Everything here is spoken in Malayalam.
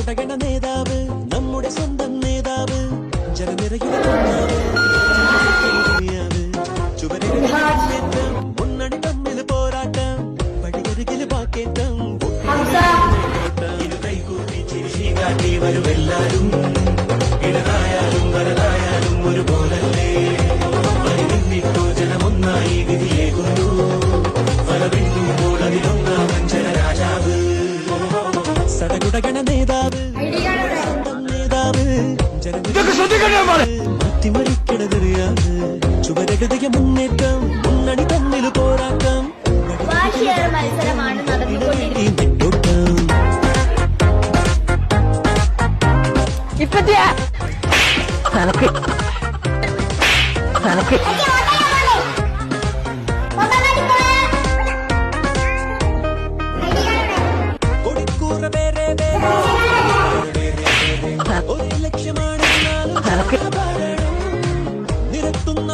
സടകട നേതാവ് നമ്മുടെ സ്വന്തം നേതാവ് ജനനിരയുടെ മുന്നണി തമ്മിൽ പോരാട്ടം പടിയരികിൽ പാക്കേറ്റം ഇരുകൈകൂപ്പി ചിരിശി കാട്ടി വരുമെല്ലാരും ഇടതായാലും വലതായാലും ഒരുപോലല്ലേ? വരിനിന്നിട്ടു ജനമൊന്നായി വിധിയേകുന്നു ഫലമെണ്ണുമ്പോൾ അതിലൊന്നാമൻ ജനരാജാവ്. സ്വന്തം നേതാവ് മാറ്റിമറിക്കണതറിയാതെ ചുവരകതയ മുന്നേറ്റം മുന്നണി തമ്മിൽ പോരാട്ടം. മത്സരമാണ് നടന്നുകൊണ്ടിരിക്കുന്നത്. ഈ നിരത്തുന്ന